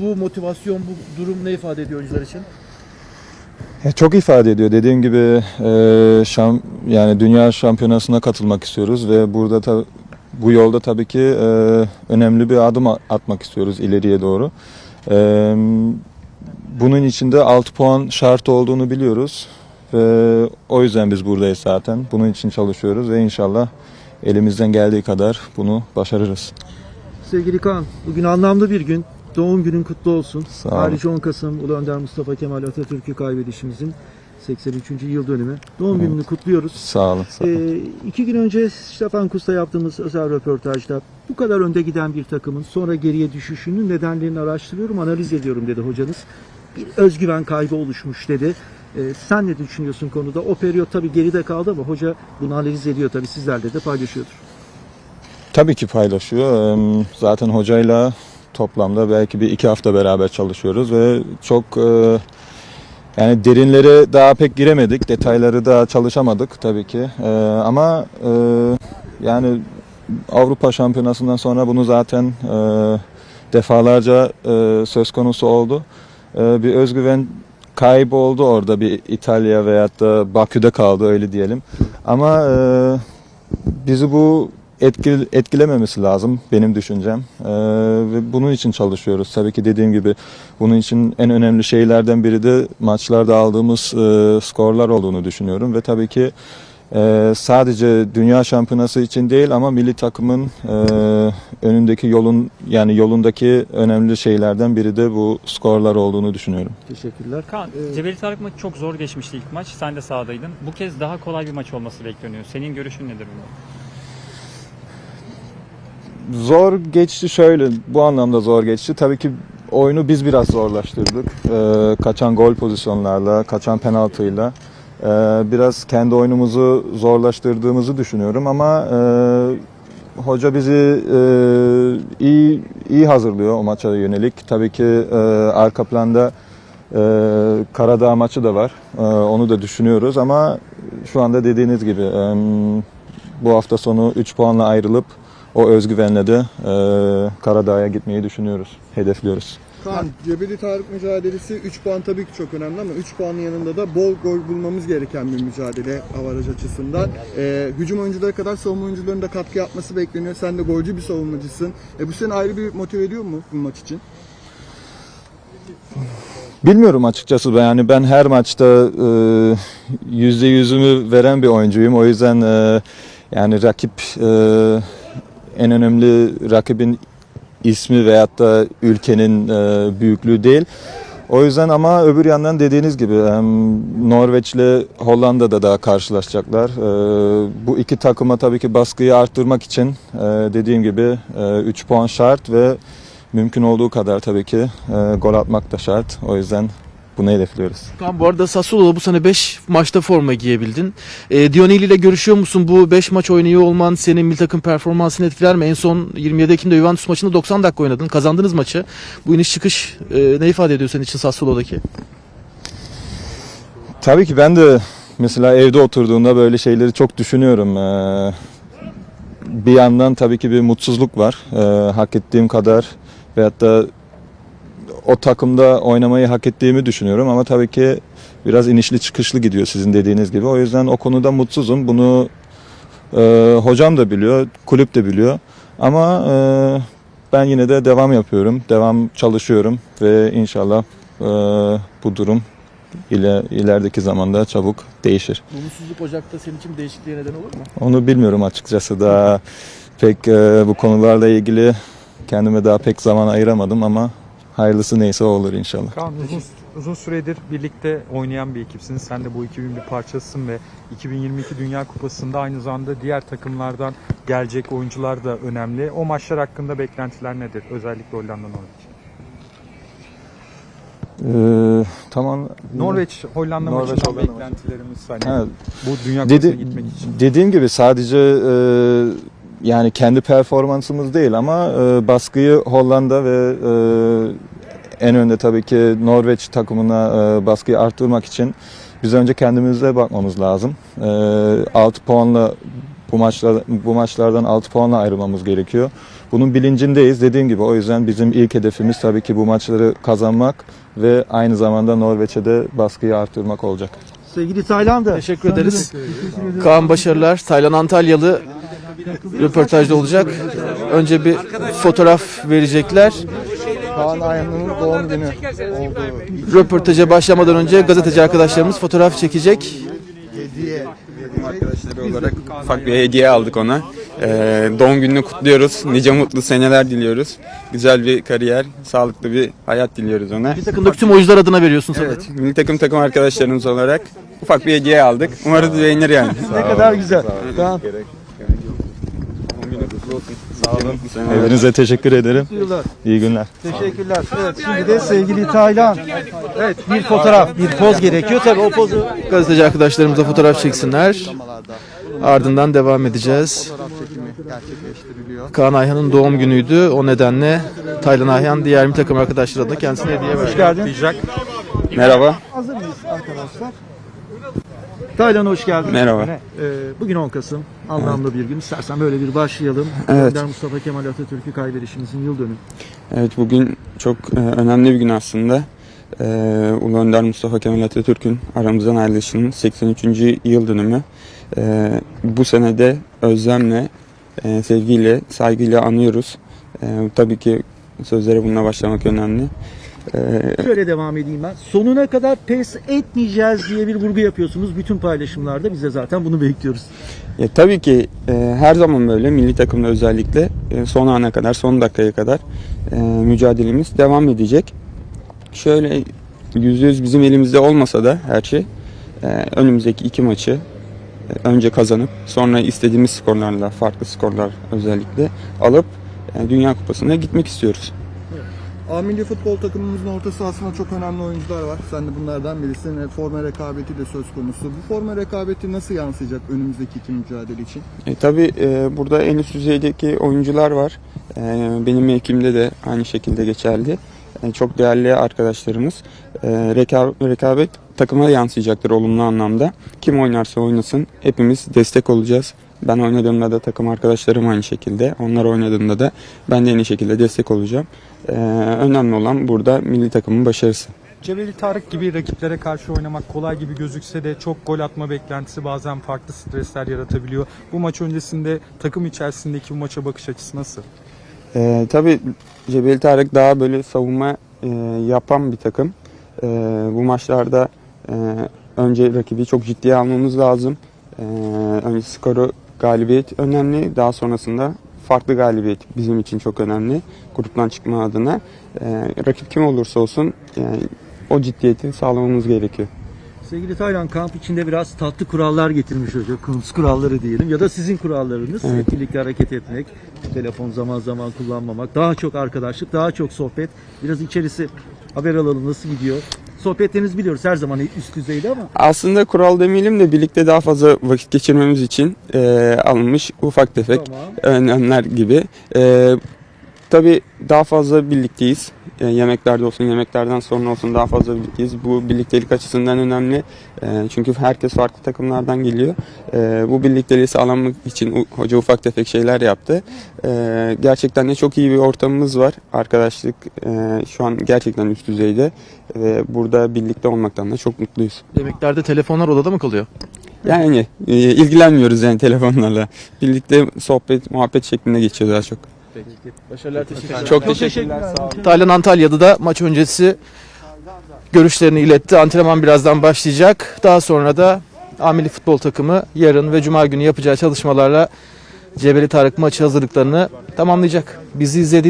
bu motivasyon, bu durum ne ifade ediyor oyuncular için? Çok ifade ediyor. Dediğim gibi e, şam, yani dünya şampiyonasına katılmak istiyoruz ve burada ta, bu yolda tabii ki e, önemli bir adım atmak istiyoruz ileriye doğru. E, bunun için de 6 puan şart olduğunu biliyoruz ve o yüzden biz buradayız zaten. Bunun için çalışıyoruz ve inşallah elimizden geldiği kadar bunu başarırız. Sevgili Kaan, bugün anlamlı bir gün. Doğum günün kutlu olsun. Sağ olun. Ayrıca 10 Kasım Ulu Önder Mustafa Kemal Atatürk'ü kaybedişimizin 83. yıl dönümü. Doğum gününü kutluyoruz. Sağ olun. Sağ olun. Ee, iki gün önce Stefan Kusta yaptığımız özel röportajda bu kadar önde giden bir takımın sonra geriye düşüşünün nedenlerini araştırıyorum, analiz ediyorum dedi hocanız. Bir özgüven kaybı oluşmuş dedi. Ee, sen ne düşünüyorsun konuda? O periyot tabii geride kaldı ama hoca bunu analiz ediyor tabii sizlerle de paylaşıyordur. Tabii ki paylaşıyor. Zaten hocayla toplamda belki bir iki hafta beraber çalışıyoruz ve çok eee, yani derinlere daha pek giremedik. Detayları da çalışamadık tabii ki. Eee, ama eee, yani Avrupa Şampiyonası'ndan sonra bunu zaten eee, defalarca eee, söz konusu oldu. Eee, bir özgüven kaybı oldu orada bir İtalya veyahut da Bakü'de kaldı öyle diyelim. Ama eee, bizi bu etkil, etkilememesi lazım benim düşüncem. Ee, ve bunun için çalışıyoruz. Tabii ki dediğim gibi bunun için en önemli şeylerden biri de maçlarda aldığımız e, skorlar olduğunu düşünüyorum ve tabii ki e, sadece dünya şampiyonası için değil ama milli takımın e, önündeki yolun yani yolundaki önemli şeylerden biri de bu skorlar olduğunu düşünüyorum. Teşekkürler. Kaan, Ee, Cebeli Tarık maçı çok zor geçmişti ilk maç. Sen de sahadaydın. Bu kez daha kolay bir maç olması bekleniyor. Senin görüşün nedir bunda? Zor geçti şöyle, bu anlamda zor geçti. Tabii ki oyunu biz biraz zorlaştırdık. Ee, kaçan gol pozisyonlarla, kaçan penaltıyla. Ee, biraz kendi oyunumuzu zorlaştırdığımızı düşünüyorum ama e, hoca bizi e, iyi iyi hazırlıyor o maça yönelik. Tabii ki e, arka planda e, Karadağ maçı da var. E, onu da düşünüyoruz ama şu anda dediğiniz gibi e, bu hafta sonu 3 puanla ayrılıp o özgüvenle de e, Karadağ'a gitmeyi düşünüyoruz, hedefliyoruz. Kaan, Cebeli Tarık mücadelesi 3 puan tabii ki çok önemli ama 3 puanın yanında da bol gol bulmamız gereken bir mücadele avaraj açısından. Ee, hücum oyuncuları kadar savunma oyuncularının da katkı yapması bekleniyor. Sen de golcü bir savunmacısın. E, bu seni ayrı bir motive ediyor mu bu maç için? Bilmiyorum açıkçası ben yani ben her maçta e, yüzde yüzümü veren bir oyuncuyum. O yüzden e, yani rakip e, en önemli rakibin ismi veyahut da ülkenin e, büyüklüğü değil. O yüzden ama öbür yandan dediğiniz gibi hem Norveç'le Hollanda'da da karşılaşacaklar. E, bu iki takıma tabii ki baskıyı arttırmak için e, dediğim gibi 3 puan şart ve mümkün olduğu kadar tabii ki e, gol atmak da şart. O yüzden bunu hedefliyoruz. Kaan bu arada Sassuolo'da bu sene 5 maçta forma giyebildin. E, Dionelli ile görüşüyor musun? Bu 5 maç oynuyor olman senin milli takım performansını etkiler mi? En son 27 Ekim'de Juventus maçında 90 dakika oynadın. Kazandınız maçı. Bu iniş çıkış e, ne ifade ediyor senin için Sassuolo'daki? Tabii ki ben de mesela evde oturduğumda böyle şeyleri çok düşünüyorum. Ee, bir yandan tabii ki bir mutsuzluk var. Ee, hak ettiğim kadar veyahut da o takımda oynamayı hak ettiğimi düşünüyorum ama tabii ki biraz inişli çıkışlı gidiyor sizin dediğiniz gibi. O yüzden o konuda mutsuzum. Bunu e, hocam da biliyor, kulüp de biliyor. Ama e, ben yine de devam yapıyorum, devam çalışıyorum ve inşallah e, bu durum ile ilerideki zamanda çabuk değişir. Bu mutsuzluk Ocak'ta senin için değişikliğe neden olur mu? Onu bilmiyorum açıkçası daha pek e, bu konularla ilgili kendime daha pek zaman ayıramadım ama hayırlısı neyse o olur inşallah. Kaan uzun, uzun süredir birlikte oynayan bir ekipsiniz. Sen de bu ekibin bir parçasısın ve 2022 Dünya Kupası'nda aynı zamanda diğer takımlardan gelecek oyuncular da önemli. O maçlar hakkında beklentiler nedir? Özellikle Hollanda Norveç. Ee, tamam. Norveç Hollanda Norveç, maçından Hollanda beklentilerimiz hani Ha, bu Dünya Kupası'na gitmek için. dediğim gibi sadece e, yani kendi performansımız değil ama e, baskıyı Hollanda ve e, en önde tabii ki Norveç takımına e, baskıyı arttırmak için biz önce kendimize bakmamız lazım. E, 6 puanla bu maçlar bu maçlardan 6 puanla ayrılmamız gerekiyor. bunun bilincindeyiz. Dediğim gibi o yüzden bizim ilk hedefimiz tabii ki bu maçları kazanmak ve aynı zamanda Norveç'e de baskıyı artırmak olacak. Sevgili Taylan da. Teşekkür ederiz. Kaan başarılar. Taylan Antalyalı röportajda olacak. Önce bir fotoğraf verecekler. Kaan Ayhan'ın doğum günü oldu. Röportaja başlamadan önce gazeteci arkadaşlarımız fotoğraf çekecek. arkadaşları olarak ufak bir hediye aldık ona. Ee, doğum gününü kutluyoruz. Nice mutlu seneler diliyoruz. Güzel bir kariyer, sağlıklı bir hayat diliyoruz ona. Bir takımdaki tüm oyuncular adına veriyorsun sanırım. Evet, milli takım takım arkadaşlarımız olarak ufak bir hediye aldık. Umarız beğenir yani. Ne kadar güzel. Tamam. Hepinize teşekkür ederim. İyi günler. Teşekkürler. Evet şimdi de sevgili Taylan. Evet bir fotoğraf, bir poz gerekiyor. Tabii o pozu Gazeteci arkadaşlarımız da fotoğraf çeksinler. Ardından devam edeceğiz. Fotoğraf çekimi gerçekleştiriliyor. Kaan Ayhan'ın doğum günüydü. O nedenle Taylan Ayhan diğer bir takım arkadaşları da kendisine hediye verdi. hoş geldin. Merhaba. Hazır mıyız arkadaşlar? Taylan hoş geldin. Merhaba. Ee, bugün 10 Kasım. Anlamlı bir gün. İstersen böyle bir başlayalım. Evet. Önder Mustafa Kemal Atatürk'ü kaybedişimizin yıl dönümü. Evet bugün çok e, önemli bir gün aslında. E, Ulu Önder Mustafa Kemal Atatürk'ün aramızdan ayrılışının 83. yıl dönümü. E, bu senede özlemle, e, sevgiyle, saygıyla anıyoruz. E, tabii ki sözlere bununla başlamak önemli. E, Şöyle devam edeyim ben. Sonuna kadar pes etmeyeceğiz diye bir vurgu yapıyorsunuz. Bütün paylaşımlarda biz de zaten bunu bekliyoruz. Ya tabii ki e, her zaman böyle milli takımda özellikle e, son ana kadar, son dakikaya kadar e, mücadelemiz devam edecek. Şöyle yüzde yüz bizim elimizde olmasa da her şey e, önümüzdeki iki maçı e, önce kazanıp sonra istediğimiz skorlarla, farklı skorlar özellikle alıp e, Dünya Kupası'na gitmek istiyoruz. A futbol takımımızın orta sahasında çok önemli oyuncular var. Sen de bunlardan birisin. E, Forma rekabeti de söz konusu. Bu forma rekabeti nasıl yansıyacak önümüzdeki iki mücadele için? E, tabii e, burada en üst düzeydeki oyuncular var. E, benim mevkimde de aynı şekilde geçerli. E, çok değerli arkadaşlarımız. E, reka- rekabet takıma yansıyacaktır olumlu anlamda. Kim oynarsa oynasın hepimiz destek olacağız. Ben oynadığımda da takım arkadaşlarım aynı şekilde. Onlar oynadığında da ben de aynı şekilde destek olacağım. E, önemli olan burada milli takımın başarısı. Cebeli Tarık gibi rakiplere karşı oynamak kolay gibi gözükse de çok gol atma beklentisi bazen farklı stresler yaratabiliyor. Bu maç öncesinde takım içerisindeki bu maça bakış açısı nasıl? Ee, tabii Cebeli Tarık daha böyle savunma e, yapan bir takım. Ee, bu maçlarda e, önce rakibi çok ciddiye almamız lazım. Ee, önce skoru galibiyet önemli. Daha sonrasında farklı galibiyet bizim için çok önemli. Gruptan çıkma adına. Ee, rakip kim olursa olsun yani o ciddiyeti sağlamamız gerekiyor. Sevgili Taylan kamp içinde biraz tatlı kurallar getirmiş hoca. Kunst kuralları diyelim ya da sizin kurallarınız. Evet. Birlikte hareket etmek, telefon zaman zaman kullanmamak, daha çok arkadaşlık, daha çok sohbet. Biraz içerisi haber alalım nasıl gidiyor. Sohbetlerinizi biliyoruz her zaman üst düzeyde ama Aslında kural demeyelim de birlikte daha fazla vakit geçirmemiz için e, alınmış ufak tefek tamam. önlemler gibi. Ee, tabii daha fazla birlikteyiz. Ee, yemeklerde olsun, yemeklerden sonra olsun daha fazla birlikteyiz. Bu birliktelik açısından önemli. Ee, çünkü herkes farklı takımlardan geliyor. Ee, bu birlikteliği sağlamak için hoca ufak tefek şeyler yaptı. Ee, gerçekten de çok iyi bir ortamımız var. Arkadaşlık e, şu an gerçekten üst düzeyde. Ve burada birlikte olmaktan da çok mutluyuz. Yemeklerde telefonlar odada mı kalıyor? Yani e, ilgilenmiyoruz yani telefonlarla. Birlikte sohbet, muhabbet şeklinde geçiyor daha çok. Başarılar teşekkürler. Çok teşekkürler. Sağ olun. Taylan Antalya'da da maç öncesi görüşlerini iletti. Antrenman birazdan başlayacak. Daha sonra da Amili futbol takımı yarın ve cuma günü yapacağı çalışmalarla Cebeli Tarık maçı hazırlıklarını tamamlayacak. Bizi izlediğiniz